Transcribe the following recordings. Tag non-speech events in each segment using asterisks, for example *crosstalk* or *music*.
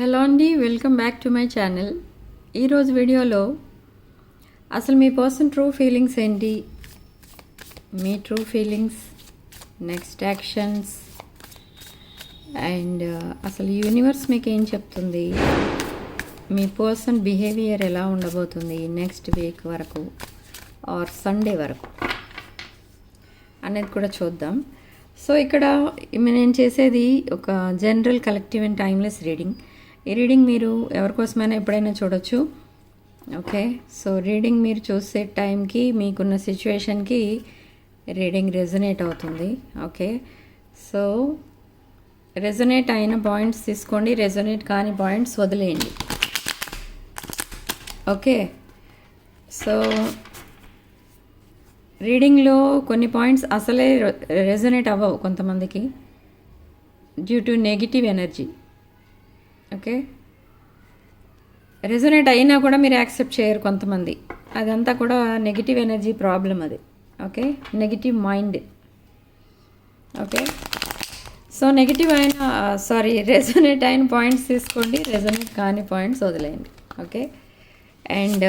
Hello అండి welcome back to my channel ఈరోజు వీడియోలో అసలు మీ పర్సన్ ట్రూ ఫీలింగ్స్ ఏంటి? మీ true feelings next actions and uh, అసలు యూనివర్స్ మీకు ఏం చెప్తుంది? మీ పర్సన్ బిహేవియర్ ఎలా ఉండబోతుంది నెక్స్ట్ వీక్ వరకు ఆర్ సండే వరకు అనేది కూడా చూద్దాం. సో ఇక్కడ నేను చేసేది ఒక general collective and timeless reading. ఈ రీడింగ్ మీరు ఎవరికోసమైనా ఎప్పుడైనా చూడొచ్చు. ఓకే సో రీడింగ్ మీరు చూసే టైంకి మీకున్న సిచ్యువేషన్కి రీడింగ్ రెజనేట్ అవుతుంది. ఓకే సో రెజనేట్ అయిన పాయింట్స్ తీసుకోండి రెజనేట్ కాని పాయింట్స్ వదిలేయండి. ఓకే సో రీడింగ్లో కొన్ని పాయింట్స్ అసలే రెజనేట్ అవ్వవు కొంతమందికి. Due to negative energy. Okay? Resonate అయినా కూడా మీరు యాక్సెప్ట్ చేయరు కొంతమంది. అదంతా కూడా నెగిటివ్ ఎనర్జీ ప్రాబ్లం అది. Okay? Negative mind okay? So negative అయిన సారీ రెజొనేట్ *laughs* అయిన పాయింట్స్ తీసుకోండి. రెజొనేట్ కాని పాయింట్స్ వదిలేయండి. ఓకే? అండ్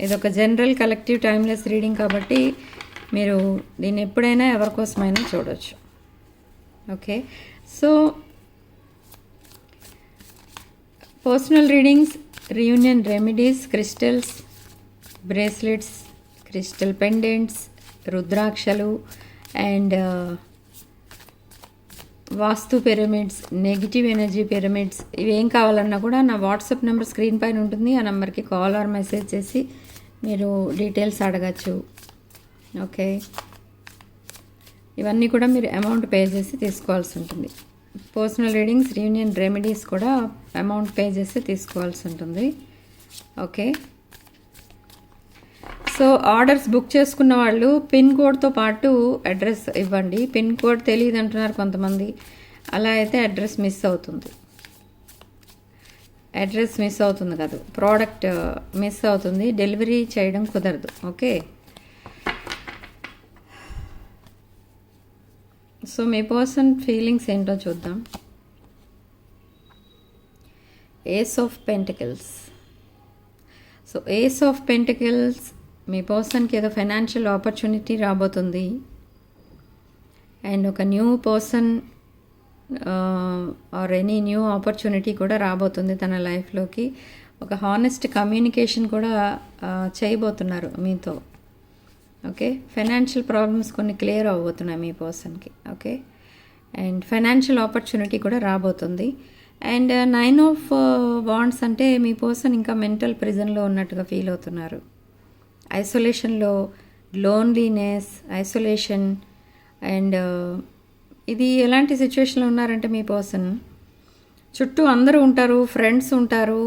ఇది ఒక జనరల్ కలెక్టివ్ టైమ్లెస్ రీడింగ్ కాబట్టి మీరు దీన్ని ఎప్పుడైనా ఎవరికోసమైనా చూడవచ్చు okay? So personal readings reunion remedies crystals bracelets crystal pendants రుద్రాక్షలు and uh, vastu pyramids negative energy pyramids ఇవి ఏం కావాలన్నా కూడా నా వాట్సాప్ నెంబర్ స్క్రీన్ పైన ఉంటుంది. ఆ నెంబర్కి కాల్ ఆర్ మెసేజ్ చేసి మీరు డీటెయిల్స్ అడగచ్చు. ఓకే ఇవన్నీ కూడా మీరు అమౌంట్ పే చేసి తీసుకోవాల్సి ఉంటుంది. పర్సనల్ రీడింగ్స్ రీయూనియన్ రెమెడీస్ కూడా అమౌంట్ పే చేసి తీసుకోవాల్సి ఉంటుంది. ఓకే సో ఆర్డర్స్ బుక్ చేసుకున్న వాళ్ళు పిన్ కోడ్తో పాటు అడ్రస్ ఇవ్వండి. పిన్ కోడ్ తెలియదు అంటున్నారు కొంతమంది. అలా అయితే అడ్రస్ మిస్ అవుతుంది. అడ్రస్ మిస్ అవుతుంది కాదు. ప్రోడక్ట్ మిస్ uh, అవుతుంది. డెలివరీ చేయడం కుదరదు. ఓకే సో మీ పర్సన్ ఫీలింగ్స్ ఏంటో చూద్దాం. Ace of pentacles so ace of pentacles మీ పర్సన్కి ఏదో ఫైనాన్షియల్ ఆపర్చునిటీ రాబోతుంది. అండ్ ఒక new person or any new opportunity కూడా రాబోతుంది తన లైఫ్లోకి ఒక హానెస్ట్ కమ్యూనికేషన్ కూడా చేయబోతున్నారు మీతో. ఓకే ఫైనాన్షియల్ ప్రాబ్లమ్స్ కొన్ని క్లియర్ అవ్వబోతున్నాయి మీ పర్సన్కి ఓకే అండ్ ఫైనాన్షియల్ ఆపర్చునిటీ కూడా రాబోతుంది. అండ్ నైన్ ఆఫ్ బాండ్స్ అంటే మీ పర్సన్ ఇంకా మెంటల్ ప్రిజన్లో ఉన్నట్టుగా ఫీల్ అవుతున్నారు. ఐసోలేషన్లో లోన్లీనెస్ ఐసోలేషన్ అండ్ ఇది ఎలాంటి సిచ్యువేషన్లో ఉన్నారంటే మీ పర్సన్ చుట్టూ అందరూ ఉంటారు ఫ్రెండ్స్ ఉంటారు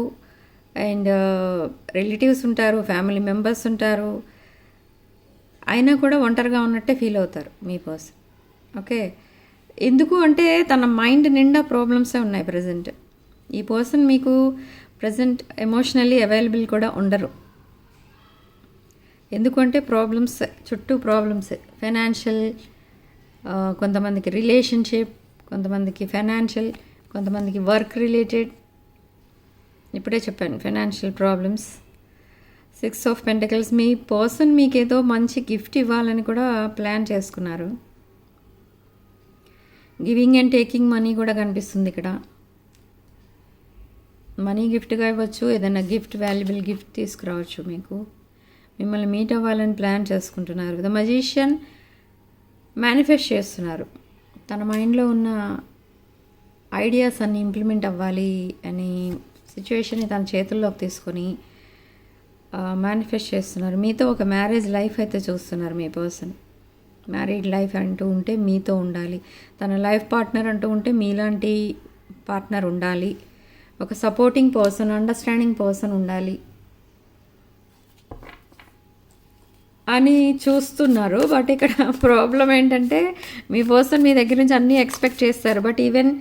అండ్ రిలేటివ్స్ uh, ఉంటారు ఫ్యామిలీ మెంబర్స్ ఉంటారు అయినా కూడా ఒంటరిగా ఉన్నట్టే ఫీల్ అవుతారు మీ పర్సన్. ఓకే? ఎందుకు అంటే తన మైండ్ నిండా ప్రాబ్లమ్సే ఉన్నాయి ప్రజెంట్ ఈ పర్సన్ మీకు ప్రజెంట్ ఎమోషనల్లీ అవైలబుల్ కూడా ఉండరు. ఎందుకంటే ప్రాబ్లమ్స్ చుట్టూ ప్రాబ్లమ్స్. ఫైనాన్షియల్ కొంతమందికి రిలేషన్షిప్ కొంతమందికి ఫైనాన్షియల్ కొంతమందికి వర్క్ రిలేటెడ్. ఇప్పుడే చెప్పాను financial problems. Six of pentacles. Me person మీకు ఏదో మంచి గిఫ్ట్ ఇవ్వాలని కూడా ప్లాన్ చేసుకున్నారు. గివింగ్ అండ్ టేకింగ్ మనీ కూడా కనిపిస్తుంది ఇక్కడ. మనీ గిఫ్ట్గా ఇవ్వచ్చు ఏదైనా గిఫ్ట్ వాల్యుబుల్ గిఫ్ట్ తీసుకురావచ్చు మీకు. మిమ్మల్ని మీట్ అవ్వాలని ప్లాన్ చేసుకుంటున్నారు ద మజీషియన్ మేనిఫెస్ట్ చేస్తున్నారు. తన మైండ్లో ఉన్న ఐడియాస్ అన్ని ఇంప్లిమెంట్ అవ్వాలి అని సిచ్యువేషన్ని తన చేతుల్లోకి తీసుకొని మేనిఫెస్ట్ చేస్తున్నారు. మీతో ఒక మ్యారేజ్ లైఫ్ అయితే చూస్తున్నారు మీ పర్సన్ మ్యారీడ్ లైఫ్ అంటూ ఉంటే మీతో ఉండాలి. తన లైఫ్ పార్ట్నర్ అంటూ ఉంటే మీలాంటి పార్ట్నర్ ఉండాలి. ఒక సపోర్టింగ్ పర్సన్ అండర్స్టాండింగ్ పర్సన్ ఉండాలి. అని చూస్తున్నారు. బట్ ఇక్కడ ప్రాబ్లం ఏంటంటే మీ పర్సన్ మీ దగ్గర నుంచి అన్నీ ఎక్స్పెక్ట్ చేస్తారు. బట్ ఈవెన్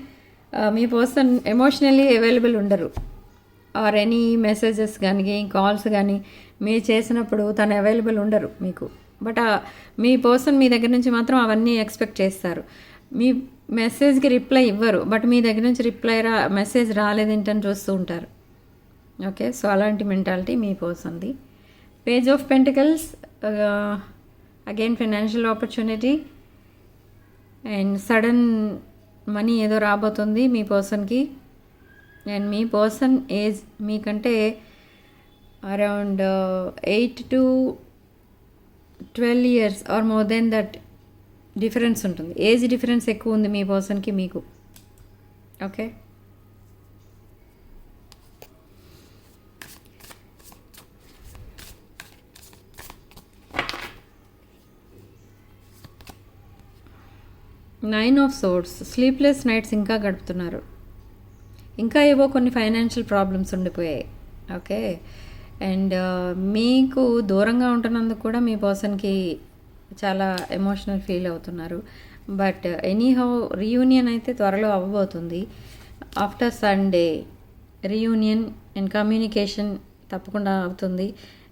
మీ పర్సన్ ఎమోషనల్లీ అవైలబుల్ ఉండరు. ఆర్ ఎనీ మెసేజెస్ కానీ కాల్స్ కానీ మీరు చేసినప్పుడు తను అవైలబుల్ ఉండరు మీకు. బట్ మీ పర్సన్ మీ దగ్గర నుంచి మాత్రం అవన్నీ ఎక్స్పెక్ట్ చేస్తారు. మీ మెసేజ్కి రిప్లై ఇవ్వరు బట్ మీ దగ్గర నుంచి రిప్లై రా మెసేజ్ రాలేదేంటని చూస్తూ ఉంటారు. ఓకే సో అలాంటి మెంటాలిటీ మీ పర్సన్ది. Page of pentacles again financial opportunity and sudden money ఏదో రాబోతుంది మీ పర్సన్కి. అండ్ మీ పర్సన్ ఏజ్ మీకంటే around eight to twelve years or more than that difference ఉంటుంది. ఏజ్ డిఫరెన్స్ ఎక్కువ ఉంది మీ పర్సన్కి మీకు. Okay nine of swords sleepless nights ఇంకా గడుపుతున్నారు. ఇంకా ఏవో కొన్ని ఫైనాన్షియల్ ప్రాబ్లమ్స్ ఉండిపోయాయి. ఓకే అండ్ uh, మీకు దూరంగా ఉంటున్నందుకు కూడా మీ పర్సన్కి చాలా ఎమోషనల్ ఫీల్ అవుతున్నారు. బట్ ఎనీహౌ రీయూనియన్ అయితే త్వరలో అవ్వబోతుంది. After Sunday reunion and communication తప్పకుండా అవుతుంది.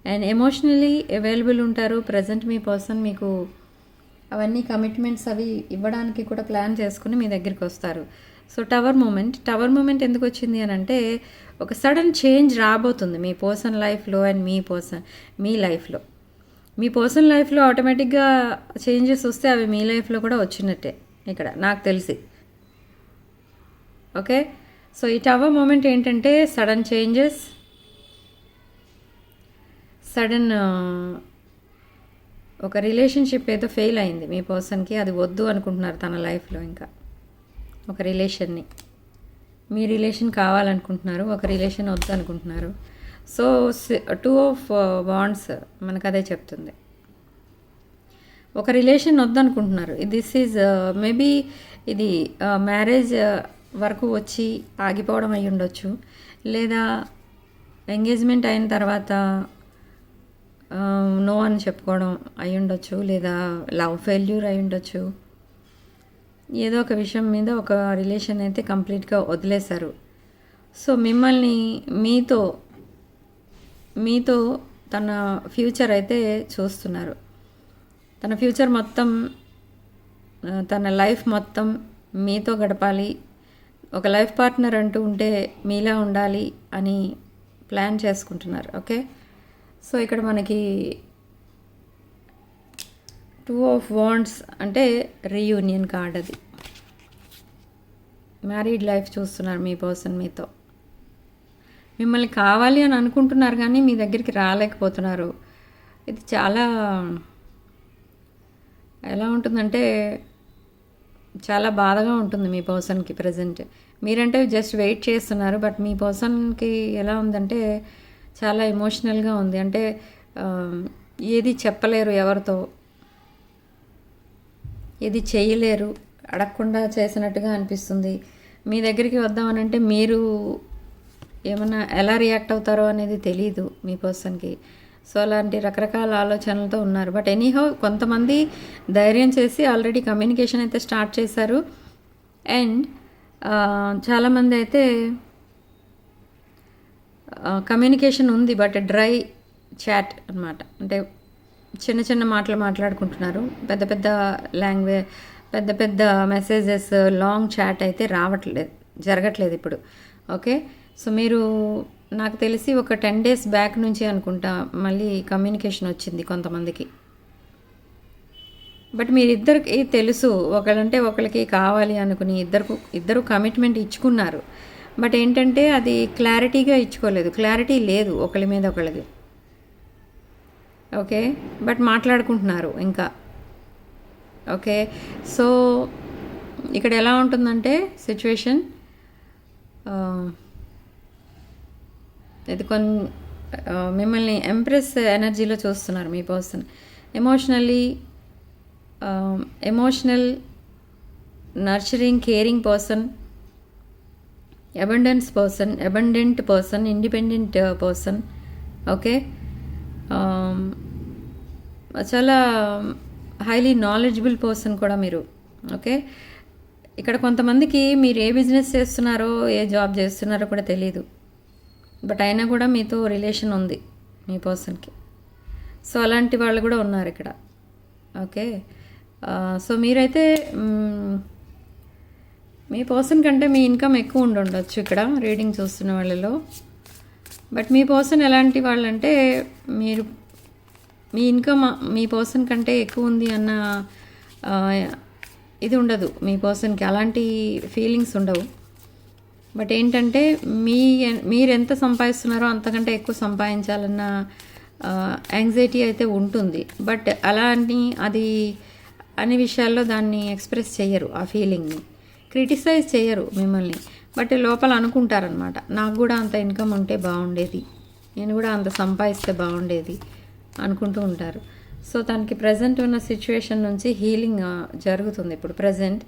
అండ్ ఎమోషనలీ అవైలబుల్ ఉంటారు. ప్రజెంట్ మీ పర్సన్ మీకు అవన్నీ కమిట్మెంట్స్ అవి ఇవ్వడానికి కూడా ప్లాన్ చేసుకుని మీ దగ్గరికి వస్తారు. So tower moment tower moment ఎందుకు వచ్చింది అని అంటే ఒక సడన్ చేంజ్ రాబోతుంది మీ పర్సన్ లైఫ్లో అండ్ మీ పర్సన్ మీ లైఫ్లో. మీ పర్సన్ లైఫ్లో ఆటోమేటిక్గా చేంజెస్ వస్తే అవి మీ లైఫ్లో కూడా వచ్చినట్టే ఇక్కడ నాకు తెలిసి. ఓకే? సో ఈ టవర్ మూమెంట్ ఏంటంటే సడన్ చేంజెస్ సడన్ ఒక రిలేషన్షిప్ ఏదో ఫెయిల్ అయింది మీ పర్సన్కి అది వద్దు అనుకుంటున్నారు తన లైఫ్లో ఇంకా. ఒక రిలేషన్ని. మీ రిలేషన్ కావాలనుకుంటున్నారు ఒక రిలేషన్ వద్దు అనుకుంటున్నారు సో టూ ఆఫ్ బాండ్స్ మనకు అదే చెప్తుంది. ఒక రిలేషన్ వద్దనుకుంటున్నారు. దిస్ ఈజ్ మేబీ ఇది uh, మ్యారేజ్ uh, వరకు వచ్చి ఆగిపోవడం అయి ఉండొచ్చు. లేదా ఎంగేజ్మెంట్ అయిన తర్వాత um, నో అని చెప్పుకోవడం అయి ఉండొచ్చు. లేదా లవ్ ఫెయిల్యూర్ అయి ఉండొచ్చు. ఏదో ఒక విషయం మీద ఒక రిలేషన్ అయితే కంప్లీట్గా వదిలేశారు. సో మిమ్మల్ని మీతో మీతో తన ఫ్యూచర్ అయితే చూస్తున్నారు. తన ఫ్యూచర్ మొత్తం తన లైఫ్ మొత్తం మీతో గడపాలి. ఒక లైఫ్ పార్ట్నర్ అంటూ ఉంటే మీలా ఉండాలి అని ప్లాన్ చేసుకుంటున్నారు. ఓకే సో ఇక్కడ మనకి టూ ఆఫ్ వాండ్స్ అంటే రీయూనియన్ కార్డ్ అది. మ్యారీడ్ లైఫ్ చూస్తున్నారు మీ పర్సన్ మీతో. మిమ్మల్ని కావాలి అని అనుకుంటున్నారు కానీ మీ దగ్గరికి రాలేకపోతున్నారు. ఇది చాలా ఎలా ఉంటుందంటే చాలా బాధగా ఉంటుంది మీ పర్సన్కి ప్రజెంట్ మీరంటే జస్ట్ వెయిట్ చేస్తున్నారు బట్ మీ పర్సన్కి ఎలా ఉందంటే చాలా ఎమోషనల్గా ఉంది. అంటే ఏది చెప్పలేరు ఎవరితో. ఇది చేయలేరు అడగకుండా చేసినట్టుగా అనిపిస్తుంది. మీ దగ్గరికి వద్దామనంటే మీరు ఏమన్నా ఎలా రియాక్ట్ అవుతారో అనేది తెలియదు మీ పర్సన్కి. సో అలాంటి రకరకాల ఆలోచనలతో ఉన్నారు. బట్ ఎనీహౌ కొంతమంది ధైర్యం చేసి ఆల్రెడీ కమ్యూనికేషన్ అయితే స్టార్ట్ చేశారు. అండ్ చాలామంది అయితే కమ్యూనికేషన్ ఉంది బట్ డ్రై చాట్ అనమాట అంటే చిన్న చిన్న మాటలు మాట్లాడుకుంటున్నారు. పెద్ద పెద్ద లాంగ్వేజ్ పెద్ద పెద్ద మెసేజెస్ లాంగ్ చాట్ అయితే రావట్లేదు జరగట్లేదు ఇప్పుడు. ఓకే? సో మీరు నాకు తెలిసి ఒక టెన్ డేస్ బ్యాక్ నుంచి అనుకుంటా మళ్ళీ కమ్యూనికేషన్ వచ్చింది కొంతమందికి. బట్ మీరిద్దరికి తెలుసు ఒకళ్ళంటే ఒకరికి కావాలి అనుకుని ఇద్దరు ఇద్దరు కమిట్మెంట్ ఇచ్చుకున్నారు. బట్ ఏంటంటే అది క్లారిటీగా ఇచ్చుకోలేదు. క్లారిటీ లేదు ఒకరి మీద ఒకళ్ళది ఓకే? బట్ మాట్లాడుకుంటున్నారు ఇంకా. ఓకే? సో ఇక్కడ ఎలా ఉంటుందంటే సిచ్యువేషన్ ఇది కొన్ మిమ్మల్ని ఎంప్రెస్ ఎనర్జీలో చూస్తున్నారు మీ person emotionally emotional nurturing caring person abundance person abundant person independent person okay? Um, చాలా హైలీ నాలెడ్జబుల్ పర్సన్ కూడా మీరు ఓకే ఇక్కడ కొంతమందికి మీరు ఏ బిజినెస్ చేస్తున్నారో ఏ జాబ్ చేస్తున్నారో కూడా తెలియదు బట్ అయినా కూడా మీతో రిలేషన్ ఉంది మీ పర్సన్కి సో అలాంటి వాళ్ళు కూడా ఉన్నారు ఇక్కడ ఓకే సో uh, మీరైతే mm, మీ పర్సన్ కంటే మీ ఇన్కమ్ ఎక్కువ ఉండి ఉండొచ్చు ఇక్కడ రీడింగ్ చూస్తున్న వాళ్ళలో. బట్ మీ పర్సన్ ఎలాంటి వాళ్ళంటే మీరు మీ ఇన్కమ్ మీ పర్సన్ కంటే ఎక్కువ ఉంది అన్న ఇది ఉండదు మీ పర్సన్కి. అలాంటి ఫీలింగ్స్ ఉండవు. బట్ ఏంటంటే మీ మీరు ఎంత సంపాదిస్తున్నారో అంతకంటే ఎక్కువ సంపాదించాలన్న యాంగ్జైటీ అయితే ఉంటుంది. బట్ అలా అని అది అన్ని విషయాల్లో దాన్ని ఎక్స్ప్రెస్ చేయరు ఆ ఫీలింగ్ని. క్రిటిసైజ్ చేయరు మిమ్మల్ని. బట్ లోపల అనుకుంటారనమాట నాకు కూడా అంత ఇన్కమ్ ఉంటే బాగుండేది. నేను కూడా అంత సంపాదిస్తే బాగుండేది అనుకుంటూ ఉంటారు. సో తనకి ప్రజెంట్ ఉన్న సిచ్యువేషన్ నుంచి హీలింగ్ జరుగుతుంది. ఇప్పుడు ప్రజెంట్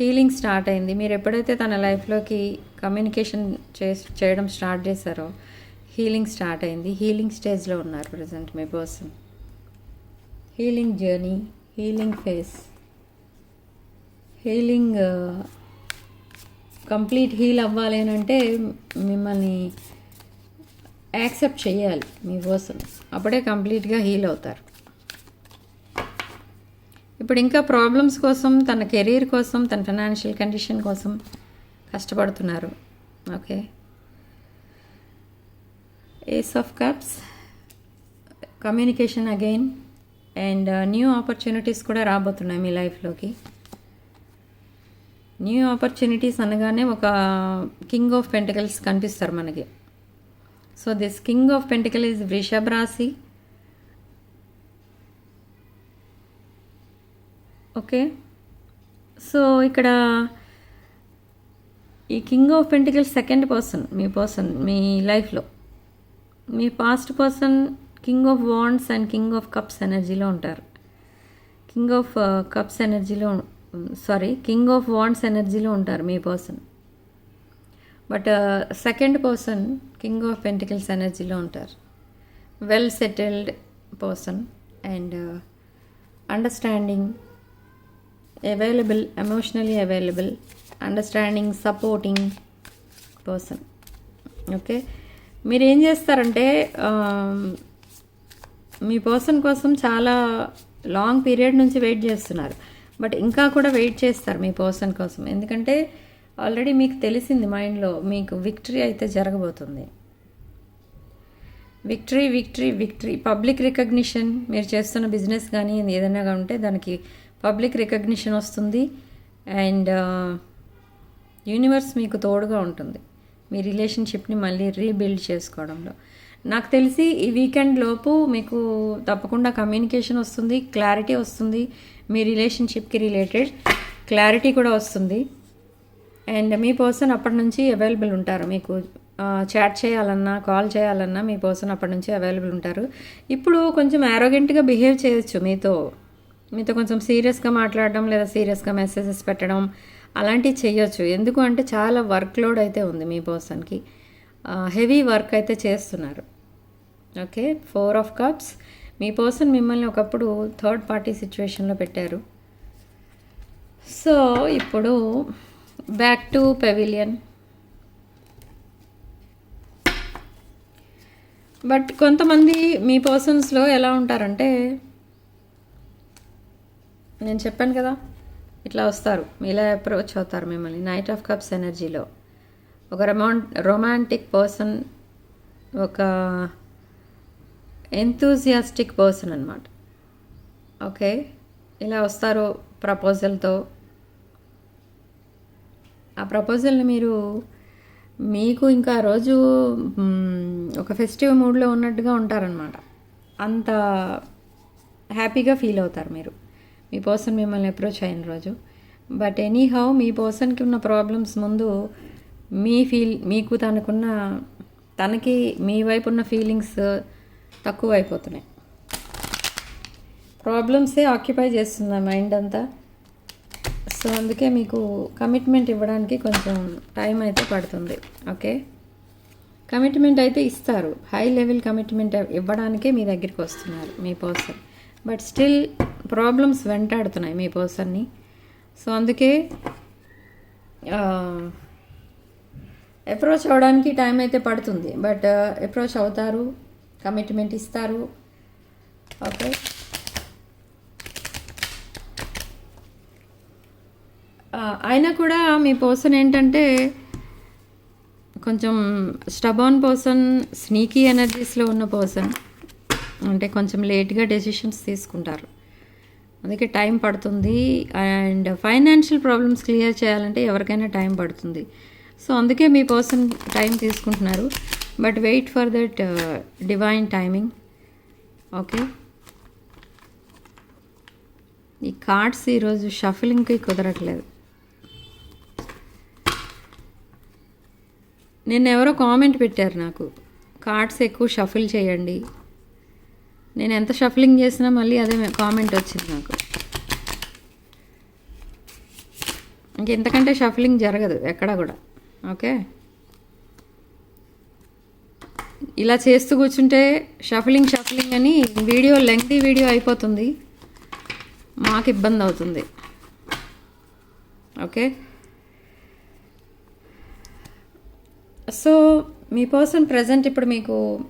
హీలింగ్ స్టార్ట్ అయింది. మీరు ఎప్పుడైతే తన లైఫ్లోకి కమ్యూనికేషన్ చే చేయడం స్టార్ట్ చేశారో హీలింగ్ స్టార్ట్ అయింది. హీలింగ్ స్టేజ్లో ఉన్నారు ప్రజెంట్ మీ person healing journey healing phase healing complete heal అవ్వాలి అని అంటే మిమ్మల్ని యాక్సెప్ట్ చేయాలి మీ పర్సన్. అప్పుడే కంప్లీట్గా హీల్ అవుతారు. ఇప్పుడు ఇంకా ప్రాబ్లమ్స్ కోసం తన కెరీర్ కోసం తన ఫైనాన్షియల్ కండిషన్ కోసం కష్టపడుతున్నారు. Okay. Ace of cups communication again and new opportunities కూడా రాబోతున్నాయి మీ లైఫ్లోకి. న్యూ ఆపర్చునిటీస్ అనగానే ఒక కింగ్ ఆఫ్ పెంటికల్స్ కనిపిస్తారు మనకి. So this king of pentacle is వృషభ రాశి. ఓకే సో ఇక్కడ ఈ king of pentacles second person me person మీ లైఫ్లో మీ past person king of wands and king of cups ఎనర్జీలో ఉంటారు. కింగ్ ఆఫ్ కప్స్ ఎనర్జీలో సారీ కింగ్ ఆఫ్ వాండ్స్ ఎనర్జీలో ఉంటారు మీ person. But second person king of pentacles ఎనర్జీలో ఉంటారు. Well settled person and understanding available emotionally available understanding supporting person. Okay? మీరు ఏం చేస్తారంటే మీ పర్సన్ కోసం చాలా లాంగ్ పీరియడ్ నుంచి వెయిట్ చేస్తున్నారు. బట్ ఇంకా కూడా వెయిట్ చేస్తారు మీ పర్సన్ కోసం. ఎందుకంటే ఆల్రెడీ మీకు తెలిసింది మైండ్లో మీకు విక్టరీ అయితే జరగబోతుంది. Victory victory victory. Public recognition మీరు చేస్తున్న బిజినెస్ కానీ ఏదైనా ఉంటే దానికి పబ్లిక్ రికగ్నిషన్ వస్తుంది. అండ్ యూనివర్స్ మీకు తోడుగా ఉంటుంది. మీ రిలేషన్షిప్ని మళ్ళీ రీబిల్డ్ చేసుకోవడంలో. నాకు తెలిసి ఈ వీకెండ్ లోపు మీకు తప్పకుండా కమ్యూనికేషన్ వస్తుంది క్లారిటీ వస్తుంది మీ రిలేషన్షిప్కి రిలేటెడ్ క్లారిటీ కూడా వస్తుంది. అండ్ మీ పర్సన్ అప్పటి నుంచి అవైలబుల్ ఉంటారు. మీకు చాట్ చేయాలన్నా కాల్ చేయాలన్నా మీ పర్సన్ అప్పటి నుంచి అవైలబుల్ ఉంటారు. ఇప్పుడు కొంచెం యారోగెంట్గా బిహేవ్ చేయొచ్చు మీతో. మీతో కొంచెం సీరియస్గా మాట్లాడడం లేదా సీరియస్గా మెసేజెస్ పెట్టడం అలాంటివి చేయొచ్చు. ఎందుకు అంటే చాలా వర్క్ లోడ్ అయితే ఉంది మీ పర్సన్కి హెవీ వర్క్ అయితే చేస్తున్నారు. Okay four of cups. Me person మిమ్మల్ని ఒకప్పుడు థర్డ్ పార్టీ సిచ్యువేషన్లో పెట్టారు. సో ఇప్పుడు బ్యాక్ టు పెవిలియన్. బట్ కొంతమంది మీ పర్సన్స్లో ఎలా ఉంటారంటే నేను చెప్పాను కదా ఇట్లా వస్తారు ఇలా అప్రోచ్ అవుతారు మిమ్మల్ని నైట్ ఆఫ్ కప్స్ ఎనర్జీలో. ఒక రొమాన్ రొమాంటిక్ పర్సన్ ఒక ఎంతూజియాస్టిక్ పర్సన్ అనమాట ఓకే ఇలా వస్తారు ప్రపోజల్తో ఆ ప్రపోజల్ని మీరు మీకు ఇంకా ఆ రోజు ఒక ఫెస్టివ్ మూడ్లో ఉన్నట్టుగా ఉంటారనమాట అంత హ్యాపీగా ఫీల్ అవుతారు మీరు. మీ పర్సన్ మిమ్మల్ని అప్రోచ్ అయిన రోజు. బట్ ఎనీ హౌ మీ పర్సన్కి ఉన్న ప్రాబ్లమ్స్ ముందు మీ ఫీల్ మీకు తనకున్న తనకి మీ వైపు ఉన్న ఫీలింగ్స్ తక్కువ అయిపోతున్నాయి ప్రాబ్లమ్సే ఆక్యుపై చేస్తుంది మైండ్ అంతా. సో అందుకే మీకు కమిట్మెంట్ ఇవ్వడానికి కొంచెం టైం అయితే పడుతుంది. ఓకే కమిట్మెంట్ అయితే ఇస్తారు. హై లెవెల్ కమిట్మెంట్ ఇవ్వడానికే మీ దగ్గరికి వస్తున్నారు మీ పర్సన్ బట్ స్టిల్ ప్రాబ్లమ్స్ వెంటాడుతున్నాయి మీ పర్సన్ని సో అందుకే అప్రోచ్ అవ్వడానికి టైం అయితే పడుతుంది. బట్ అప్రోచ్ uh, అవుతారు. కమిట్మెంట్ ఇస్తారు. ఓకే. అయినా కూడా మీ పర్సన్ ఏంటంటే కొంచెం స్టబాన్ పర్సన్ స్నీకీ ఎనర్జీస్లో ఉన్న పర్సన్. అంటే కొంచెం లేట్గా డెసిషన్స్ తీసుకుంటారు. అందుకే టైం పడుతుంది. అండ్ ఫైనాన్షియల్ ప్రాబ్లమ్స్ క్లియర్ చేయాలంటే ఎవరికైనా టైం పడుతుంది. సో అందుకే మీ పర్సన్ టైం తీసుకుంటున్నారు. But wait for that divine timing okay ఈ కార్డ్స్ ఈరోజు షఫలింగ్కి కుదరట్లేదు. నిన్న ఎవరో కామెంట్ పెట్టారు నాకు. కార్డ్స్ ఎక్కువ షఫిల్ చేయండి. నేను ఎంత షఫలింగ్ చేసినా మళ్ళీ అదే కామెంట్ వచ్చింది నాకు. ఇంకెంతకంటే షఫలింగ్ జరగదు ఎక్కడ కూడా. ఓకే ఇలా చేస్తూ కూర్చుంటే షఫలింగ్ షఫలింగ్ అని వీడియో లెంగ్తీ వీడియో అయిపోతుంది. మాకు ఇబ్బంది అవుతుంది. ఓకే? సో మీ పర్సన్ ప్రజెంట్ ఇప్పుడు మీకు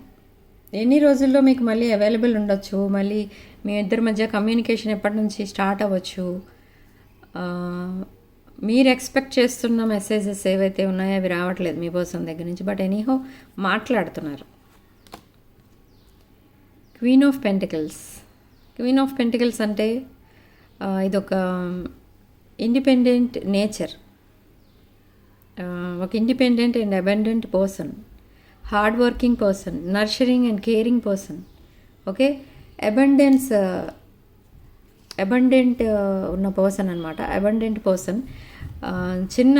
ఎన్ని రోజుల్లో మీకు మళ్ళీ అవైలబుల్ ఉండొచ్చు? మళ్ళీ మీ ఇద్దరి మధ్య కమ్యూనికేషన్ ఎప్పటి నుంచి స్టార్ట్ అవ్వచ్చు? మీరు ఎక్స్పెక్ట్ చేస్తున్న మెసేజెస్ ఏవైతే ఉన్నాయో అవి రావట్లేదు మీ పర్సన్ దగ్గర నుంచి. బట్ ఎనీహో మాట్లాడుతున్నారు. Queen of pentacles queen of pentacles అంటే ఇదొక ఇండిపెండెంట్ నేచర్ ఒక independent and abundant person hard working person nurturing and caring person okay abundance abundant uh, ఉన్న పర్సన్ అనమాట అబండెంట్ పర్సన్ చిన్న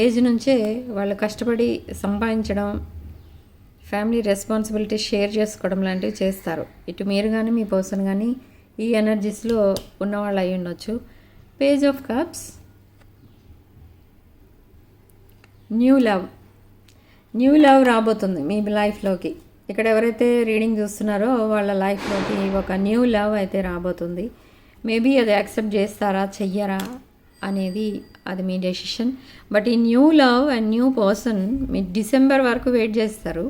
ఏజ్ నుంచే వాళ్ళు కష్టపడి సంపాదించడం ఫ్యామిలీ రెస్పాన్సిబిలిటీ షేర్ చేసుకోవడం లాంటివి చేస్తారు. ఇటు మీరు కానీ మీ పర్సన్ కానీ ఈ ఎనర్జీస్లో ఉన్నవాళ్ళు అయి ఉండొచ్చు. Page of cups new love new love రాబోతుంది మీ లైఫ్లోకి ఇక్కడ ఎవరైతే రీడింగ్ చూస్తున్నారో వాళ్ళ లైఫ్లోకి ఒక న్యూ లవ్ అయితే రాబోతుంది. మేబీ అది యాక్సెప్ట్ చేస్తారా చెయ్యరా అనేది అది మీ డెసిషన్. బట్ ఈ new love and new person me December వరకు వెయిట్ చేస్తారు.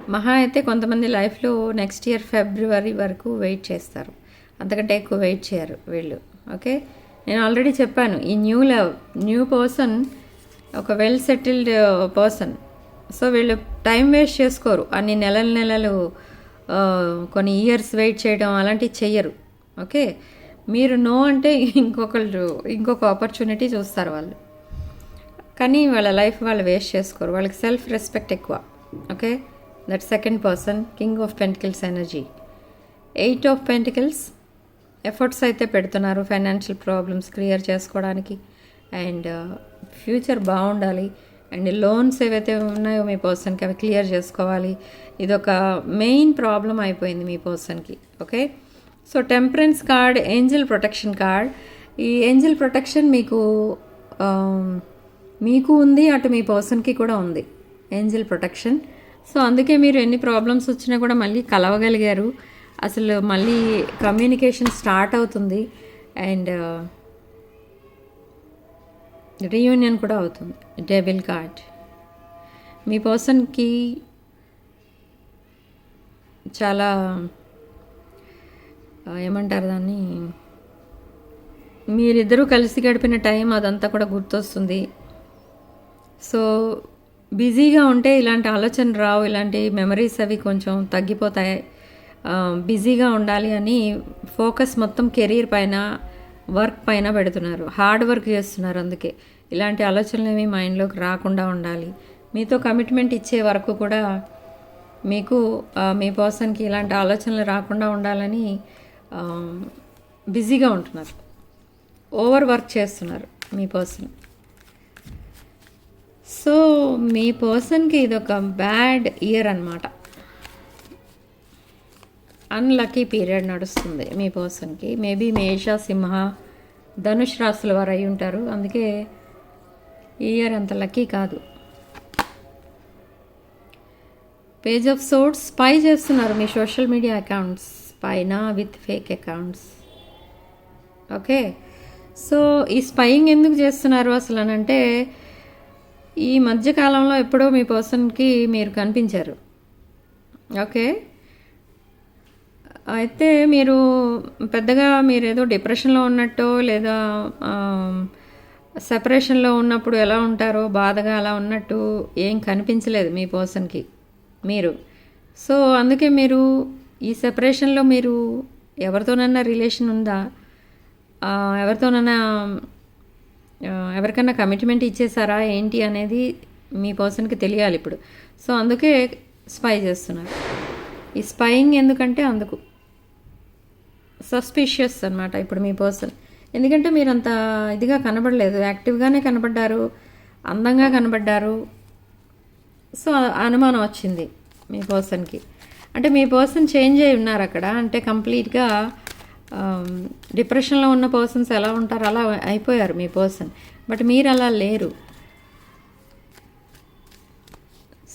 మహా అయితే కొంతమంది లైఫ్లో నెక్స్ట్ ఇయర్ ఫిబ్రవరి వరకు వెయిట్ చేస్తారు. అంతకంటే ఎక్కువ వెయిట్ చేయరు వీళ్ళు. ఓకే? నేను ఆల్రెడీ చెప్పాను ఈ న్యూ లవ్ న్యూ పర్సన్ ఒక well settled uh, person. So వీళ్ళు టైం వేస్ట్ చేసుకోరు. అన్ని నెలలు నెలలు uh, కొన్ని ఇయర్స్ వెయిట్ చేయడం అలాంటివి చెయ్యరు. ఓకే? మీరు నో అంటే ఇంకొకళ్ళు ఇంకొక ఆపర్చునిటీ చూస్తారు వాళ్ళు. కానీ వాళ్ళ లైఫ్ వాళ్ళు వేస్ట్ చేసుకోరు. వాళ్ళకి సెల్ఫ్ రెస్పెక్ట్ ఎక్కువ. Okay? That second person king of pentacles energy eight of pentacles efforts అయితే పెడుతున్నారు. ఫైనాన్షియల్ ప్రాబ్లమ్స్ క్లియర్ చేసుకోవడానికి. అండ్ ఫ్యూచర్ uh, బాగుండాలి. అండ్ లోన్స్ ఏవైతే ఉన్నాయో మీ పర్సన్కి అవి క్లియర్ చేసుకోవాలి. ఇదొక మెయిన్ ప్రాబ్లం అయిపోయింది మీ పర్సన్కి okay? So temperance card angel protection card ఈ ఏంజల్ ప్రొటెక్షన్ మీకు um, మీకు ఉంది అటు మీ పర్సన్కి కూడా ఉంది ఏంజల్ ప్రొటెక్షన్ సో అందుకే మీరు ఎన్ని ప్రాబ్లమ్స్ వచ్చినా కూడా మళ్ళీ కలవగలిగారు. అసలు మళ్ళీ కమ్యూనికేషన్ స్టార్ట్ అవుతుంది. అండ్ రీయూనియన్ uh, కూడా అవుతుంది. డెబిల్ కార్డ్ మీ పర్సన్కి చాలా ఏమంటారు దాన్ని? మీరిద్దరూ కలిసి గడిపిన టైం అదంతా కూడా గుర్తొస్తుంది. సో బిజీగా ఉంటే ఇలాంటి ఆలోచన రావు ఇలాంటి మెమరీస్ అవి కొంచెం తగ్గిపోతాయి. బిజీగా ఉండాలి అని ఫోకస్ మొత్తం కెరీర్ పైన వర్క్ పైన పెడుతున్నారు. హార్డ్ వర్క్ చేస్తున్నారు అందుకే. ఇలాంటి ఆలోచనలు ఏమి మైండ్లోకి రాకుండా ఉండాలి. మీతో కమిట్మెంట్ ఇచ్చే వరకు కూడా మీకు మీ పర్సన్కి ఇలాంటి ఆలోచనలు రాకుండా ఉండాలని Um, బిజీగా ఉంటున్నారు. ఓవర్ వర్క్ చేస్తున్నారు మీ పర్సన్ సో మీ పర్సన్కి ఇది ఒక బ్యాడ్ ఇయర్ అనమాట అన్లక్కీ పీరియడ్ నడుస్తుంది మీ పర్సన్కి మేబీ మేష సింహ ధనుష్ రాశుల వారు అయి ఉంటారు. అందుకే ఈ ఇయర్ అంత లక్కీ కాదు. పేజ్ ఆఫ్ సోట్స్ స్పై చేస్తున్నారు మీ సోషల్ మీడియా అకౌంట్స్ పైన with fake accounts. Okay? So ఈ స్పైయింగ్ ఎందుకు చేస్తున్నారు అసలు అని అంటే ఈ మధ్యకాలంలో ఎప్పుడో మీ పర్సన్కి మీరు కనిపించారు. ఓకే? అయితే మీరు పెద్దగా మీరు ఏదో డిప్రెషన్లో ఉన్నట్టో లేదా సెపరేషన్లో ఉన్నప్పుడు ఎలా ఉంటారో బాధగా అలా ఉన్నట్టు ఏం కనిపించలేదు మీ పర్సన్కి మీరు. సో అందుకే మీరు ఈ సెపరేషన్లో మీరు ఎవరితోనన్నా రిలేషన్ ఉందా? ఎవరితోనన్నా ఎవరికన్నా కమిట్మెంట్ ఇచ్చేసారా ఏంటి అనేది మీ పర్సన్కి తెలియాలి ఇప్పుడు. సో అందుకే స్పై చేస్తున్నారు. ఈ స్పైయింగ్ ఎందుకంటే అందుకు. సస్పిషియస్ అనమాట ఇప్పుడు మీ పర్సన్ ఎందుకంటే మీరు అంత ఇదిగా కనబడలేదు. యాక్టివ్గానే కనబడ్డారు. అందంగా కనబడ్డారు. సో అనుమానం వచ్చింది మీ పర్సన్కి అంటే మీ పర్సన్ చేంజ్ అయి ఉన్నారు అక్కడ. అంటే కంప్లీట్గా డిప్రెషన్లో ఉన్న పర్సన్స్ ఎలా ఉంటారు అలా అయిపోయారు మీ పర్సన్. బట్ మీరు అలా లేరు.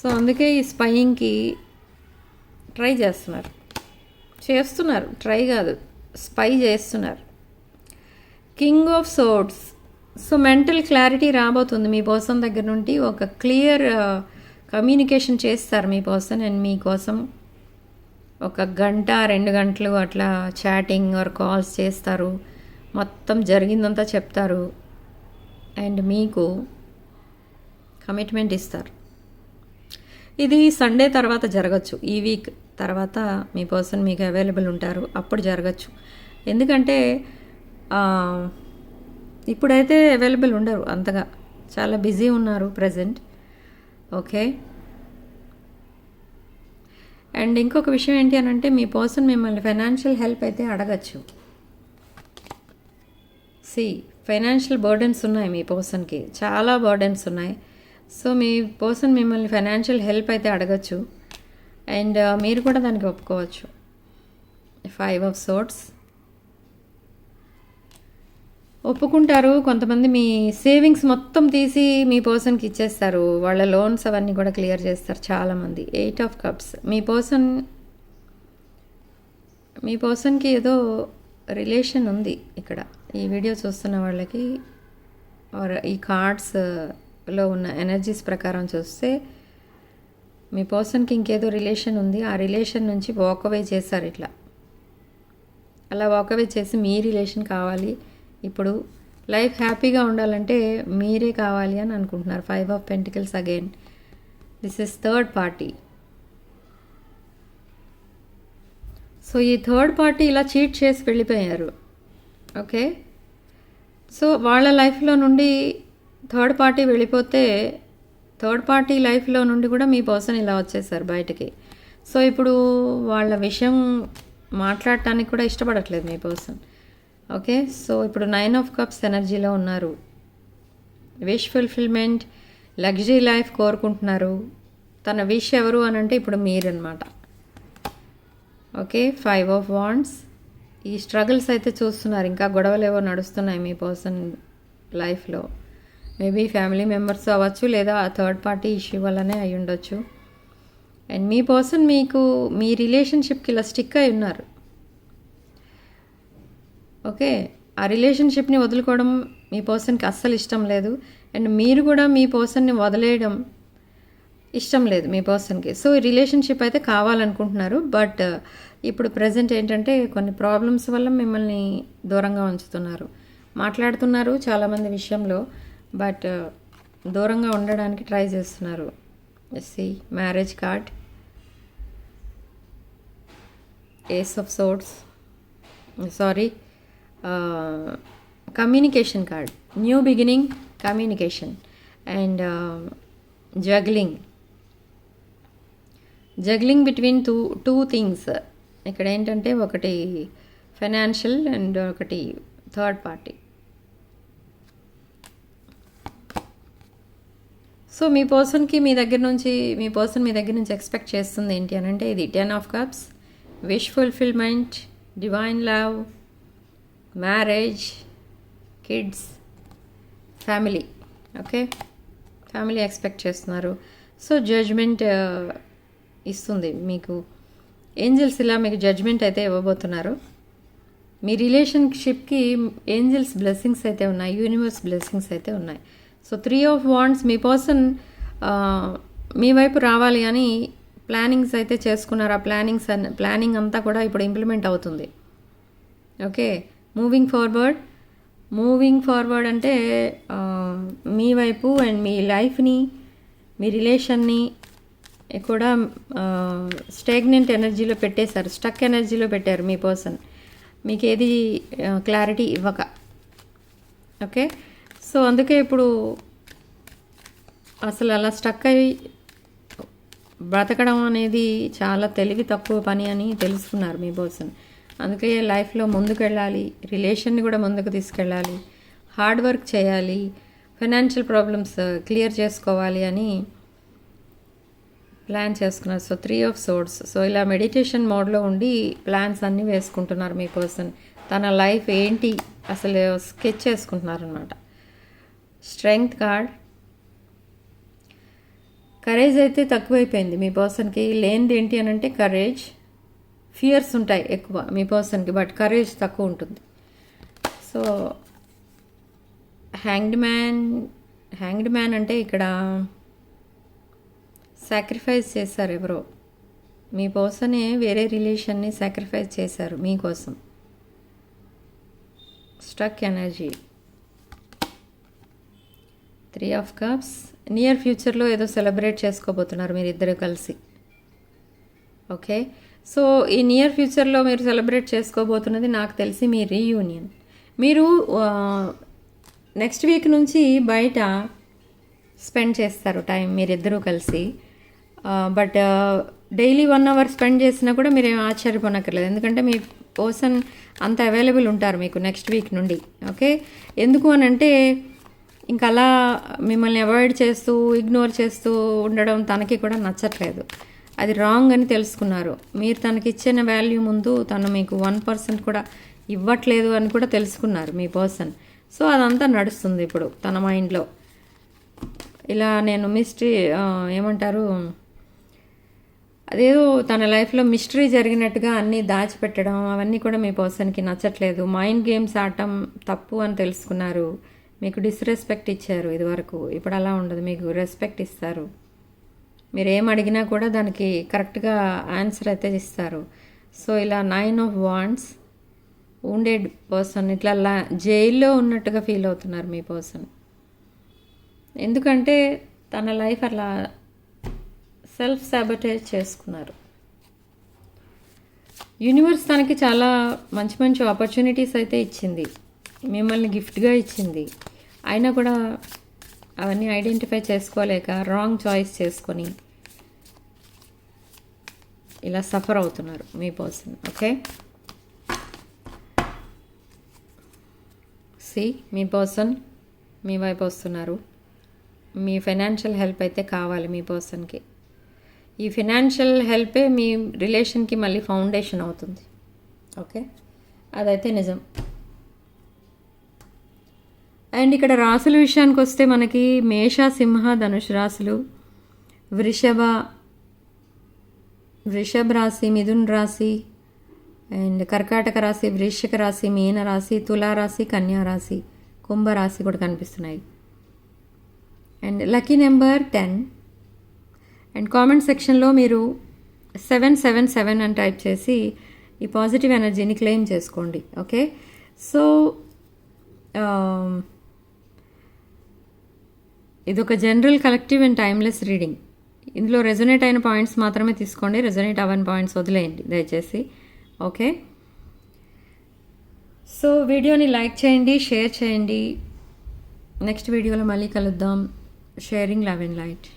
సో అందుకే ఈ స్పైయింగ్కి ట్రై చేస్తున్నారు. చేస్తున్నారు. ట్రై కాదు. స్పై చేస్తున్నారు. King of swords. So mental clarity రాబోతుంది మీ పర్సన్ దగ్గర నుండి. ఒక క్లియర్ కమ్యూనికేషన్ చేస్తారు మీ పర్సన్ అండ్ మీకోసం ఒక గంట రెండు గంటలు అట్లా చాటింగ్ ఆర్ కాల్స్ చేస్తారు. మొత్తం జరిగిందంతా చెప్తారు. అండ్ మీకు కమిట్మెంట్ ఇస్తారు. ఇది సండే తర్వాత జరగచ్చు. ఈ వీక్ తర్వాత మీ పర్సన్ మీకు అవైలబుల్ ఉంటారు. అప్పుడు జరగచ్చు. ఎందుకంటే ఇప్పుడైతే అవైలబుల్ ఉండరు అంతగా. చాలా బిజీ ఉన్నారు ప్రజెంట్ ఓకే అండ్ ఇంకొక విషయం ఏంటి అని అంటే మీ పర్సన్ మిమ్మల్ని ఫైనాన్షియల్ హెల్ప్ అయితే అడగచ్చు. సి ఫైనాన్షియల్ బర్డెన్స్ ఉన్నాయి మీ పర్సన్కి చాలా బర్డెన్స్ ఉన్నాయి. సో మీ పర్సన్ మిమ్మల్ని ఫైనాన్షియల్ హెల్ప్ అయితే అడగచ్చు. అండ్ uh, మీరు కూడా దానికి ఒప్పుకోవచ్చు. ఫైవ్ ఆఫ్ సోట్స్ ఒప్పుకుంటారు. కొంతమంది మీ సేవింగ్స్ మొత్తం తీసి మీ పర్సన్కి ఇచ్చేస్తారు. వాళ్ళ లోన్స్ అవన్నీ కూడా క్లియర్ చేస్తారు చాలామంది. Eight of cups. Me person మీ పర్సన్కి ఏదో రిలేషన్ ఉంది ఇక్కడ. ఈ వీడియో చూస్తున్న వాళ్ళకి ఆర్ ఈ కార్డ్స్లో ఉన్న ఎనర్జీస్ ప్రకారం చూస్తే మీ పర్సన్కి ఇంకేదో రిలేషన్ ఉంది. ఆ రిలేషన్ నుంచి వాకవే చేశారు ఇట్లా. అలా వాకవే చేసి మీ రిలేషన్ కావాలి. ఇప్పుడు లైఫ్ హ్యాపీగా ఉండాలంటే మీరే కావాలి అని అనుకుంటున్నారు. Five of pentacles again this is third party so ఈ థర్డ్ పార్టీ ఇలా చీట్ చేసి వెళ్ళిపోయారు. ఓకే సో వాళ్ళ లైఫ్లో నుండి థర్డ్ పార్టీ వెళ్ళిపోతే థర్డ్ పార్టీ లైఫ్లో నుండి కూడా మీ పర్సన్ ఇలా వచ్చేసారు బయటకి. సో ఇప్పుడు వాళ్ళ విషయం మాట్లాడటానికి కూడా ఇష్టపడట్లేదు మీ పర్సన్ ఓకే సో ఇప్పుడు నైన్ ఆఫ్ కప్స్ ఎనర్జీలో ఉన్నారు. విష్ ఫుల్ఫిల్మెంట్ లగ్జరీ లైఫ్ కోరుకుంటున్నారు. తన విష్ ఎవరు అని అంటే ఇప్పుడు మీరనమాట ఓకే ఫైవ్ ఆఫ్ వాండ్స్ ఈ స్ట్రగుల్స్ అయితే చూస్తున్నారు. ఇంకా గొడవలు ఏవో నడుస్తున్నాయి మీ పర్సన్ లైఫ్లో మేబీ ఫ్యామిలీ మెంబర్స్ అవ్వచ్చు లేదా థర్డ్ పార్టీ ఇష్యూ వల్లనే అయి ఉండొచ్చు అండ్ మీ పర్సన్ మీకు మీ రిలేషన్షిప్కి ఇలా స్టిక్ అయి ఉన్నారు ఓకే ఆ రిలేషన్షిప్ని వదులుకోవడం మీ పర్సన్కి అస్సలు ఇష్టం లేదు. అండ్ మీరు కూడా మీ పర్సన్ని వదిలేయడం ఇష్టం లేదు మీ పర్సన్కి. సో ఈ రిలేషన్షిప్ అయితే కావాలనుకుంటున్నారు. బట్ ఇప్పుడు ప్రజెంట్ ఏంటంటే కొన్ని ప్రాబ్లమ్స్ వల్ల మిమ్మల్ని దూరంగా ఉంచుతున్నారు. మాట్లాడుతున్నారు చాలామంది విషయంలో. బట్ దూరంగా ఉండడానికి ట్రై చేస్తున్నారు. See marriage card ace of swords sorry communication card new beginning communication and juggling juggling between two two things ఇక్కడ ఏంటంటే ఒకటి ఫైనాన్షియల్ అండ్ ఒకటి థర్డ్ పార్టీ సో మీ పర్సన్కి మీ దగ్గర నుంచి మీ పర్సన్ మీ దగ్గర నుంచి ఎక్స్పెక్ట్ చేస్తుంది ఏంటి అని అంటే ఇది ten of cups wish fulfilment divine love marriage kids family okay family expect చేస్తున్నారు. సో జడ్జ్మెంట్ uh, ఇస్తుంది మీకు. ఏంజల్స్ ఇలా మీకు జడ్జ్మెంట్ అయితే ఇవ్వబోతున్నారు. మీ రిలేషన్షిప్కి ఏంజల్స్ బ్లెస్సింగ్స్ అయితే ఉన్నాయి. యూనివర్స్ బ్లెస్సింగ్స్ అయితే ఉన్నాయి. సో త్రీ ఆఫ్ వాండ్స్ మీ పర్సన్ uh, మీ వైపు రావాలి అని ప్లానింగ్స్ అయితే చేసుకున్నారు. ఆ ప్లానింగ్స్ అన్ ప్లానింగ్ అంతా కూడా ఇప్పుడు ఇంప్లిమెంట్ అవుతుంది. Okay moving forward moving forward అంటే మీ వైపు అండ్ మీ లైఫ్ని మీ రిలేషన్ని కూడా స్టాగ్నెంట్ ఎనర్జీలో పెట్టేశారు. స్టక్ ఎనర్జీలో పెట్టారు మీ పర్సన్ మీకు ఏది క్లారిటీ ఇవ్వక. ఓకే సో అందుకే ఇప్పుడు అసలు అలా స్టక్ అయి బ్రతకడం అనేది చాలా తెలివి తక్కువ పని అని తెలుసుకున్నారు మీ పర్సన్ అందుకే లైఫ్లో ముందుకు వెళ్ళాలి రిలేషన్ని కూడా ముందుకు తీసుకెళ్ళాలి హార్డ్ వర్క్ చేయాలి ఫైనాన్షియల్ ప్రాబ్లమ్స్ క్లియర్ చేసుకోవాలి అని ప్లాన్ చేసుకున్నారు. So three of swords so ఇలా మెడిటేషన్ మోడ్లో ఉండి ప్లాన్స్ అన్నీ వేసుకుంటున్నారు మీ పర్సన్. తన లైఫ్ ఏంటి? అసలు స్కెచ్ చేసుకుంటున్నారు అనమాట స్ట్రెంగ్త్ కార్డ్. కరేజ్ అయితే తక్కువైపోయింది మీ పర్సన్కి. లేనిది ఏంటి అని అంటే కరేజ్. ఫియర్స్ ఉంటాయి ఎక్కువ మీ పర్సన్కి బట్ కరేజ్ తక్కువ ఉంటుంది. So hanged man hanged man అంటే ఇక్కడ సాక్రిఫైస్ చేశారు ఎవరో. మీ పర్సనే వేరే రిలేషన్ని సాక్రిఫైస్ చేశారు మీకోసం stuck energy three of cups near ఫ్యూచర్లో ఏదో సెలబ్రేట్ చేసుకోబోతున్నారు మీరు ఇద్దరు కలిసి. ఓకే సో ఈ నియర్ ఫ్యూచర్లో మీరు సెలబ్రేట్ చేసుకోబోతున్నది నాకు తెలిసి మీ రీయూనియన్ మీరు నెక్స్ట్ వీక్ నుంచి బయట స్పెండ్ చేస్తారు టైం మీరిద్దరూ కలిసి. But daily one hour spend చేసినా కూడా మీరేం ఆశ్చర్యపోనక్కర్లేదు. ఎందుకంటే మీ పర్సన్ అంత అవైలబుల్ ఉంటారు మీకు నెక్స్ట్ వీక్ నుండి. ఓకే? ఎందుకు అని అంటే ఇంకా అలా మిమ్మల్ని అవాయిడ్ చేస్తూ ఇగ్నోర్ చేస్తూ ఉండడం తనకి కూడా నచ్చట్లేదు. అది రాంగ్ అని తెలుసుకున్నారు. మీరు తనకి ఇచ్చిన వాల్యూ ముందు తను మీకు వన్ పర్సెంట్ కూడా ఇవ్వట్లేదు అని కూడా తెలుసుకున్నారు మీ పర్సన్ సో అదంతా నడుస్తుంది ఇప్పుడు తన మైండ్లో ఇలా నేను మిస్టరీ ఏమంటారు? అదేదో తన లైఫ్లో మిస్టరీ జరిగినట్టుగా అన్నీ దాచిపెట్టడం అవన్నీ కూడా మీ పర్సన్కి నచ్చట్లేదు. మైండ్ గేమ్స్ ఆడటం తప్పు అని తెలుసుకున్నారు. మీకు డిస్రెస్పెక్ట్ ఇచ్చారు ఇదివరకు. ఇప్పుడు అలా ఉండదు. మీకు రెస్పెక్ట్ ఇస్తారు. మీరు ఏం అడిగినా కూడా దానికి కరెక్ట్గా ఆన్సర్ అయితే ఇస్తారు. సో ఇలా nine of wands wounded person ఇట్లా లా జైల్లో ఉన్నట్టుగా ఫీల్ అవుతున్నారు మీ పర్సన్. ఎందుకంటే తన లైఫ్ అలా సెల్ఫ్ సాబటేజ్ చేసుకున్నారు. యూనివర్స్ తనకి చాలా మంచి మంచి ఆపర్చునిటీస్ అయితే ఇచ్చింది. మిమ్మల్ని గిఫ్ట్గా ఇచ్చింది. అయినా కూడా అవన్నీ ఐడెంటిఫై చేసుకోలేక రాంగ్ చాయిస్ చేసుకొని ఇలా సఫర్ అవుతున్నారు మీ పర్సన్ ఓకే సి మీ పర్సన్ మీ వైపు వస్తున్నారు. మీ ఫైనాన్షియల్ హెల్ప్ అయితే కావాలి మీ పర్సన్కి ఈ ఫినాన్షియల్ హెల్పే మీ రిలేషన్కి మళ్ళీ ఫౌండేషన్ అవుతుంది ఓకే అదైతే నిజం. అండ్ ఇక్కడ రాసుల విషయానికి వస్తే మనకి మేష సింహ ధనుష్ రాశులు వృషభ వృషభ రాశి మిథున్ రాశి అండ్ కర్కాటక రాశి వృశ్చిక రాశి మీన రాశి తులారాశి రాశి కన్యా రాశి కుంభ రాశి కూడా కనిపిస్తున్నాయి. And lucky number ten. And comment సెక్షన్లో మీరు సెవెన్ సెవెన్ సెవెన్ అని టైప్ చేసి ఈ పాజిటివ్ ఎనర్జీని క్లెయిమ్ చేసుకోండి ఓకే? సో ఇది ఒక general collective and timeless reading. ఇందులో రెజొనేట్ అయిన పాయింట్స్ మాత్రమే తీసుకోండి. రెజొనేట్ అవ్వని పాయింట్స్ వదిలేయండి. దయచేసి. ఓకే? సో వీడియోని లైక్ చేయండి షేర్ చేయండి. నెక్స్ట్ వీడియోలో మళ్ళీ కలుద్దాం. Sharing love and light.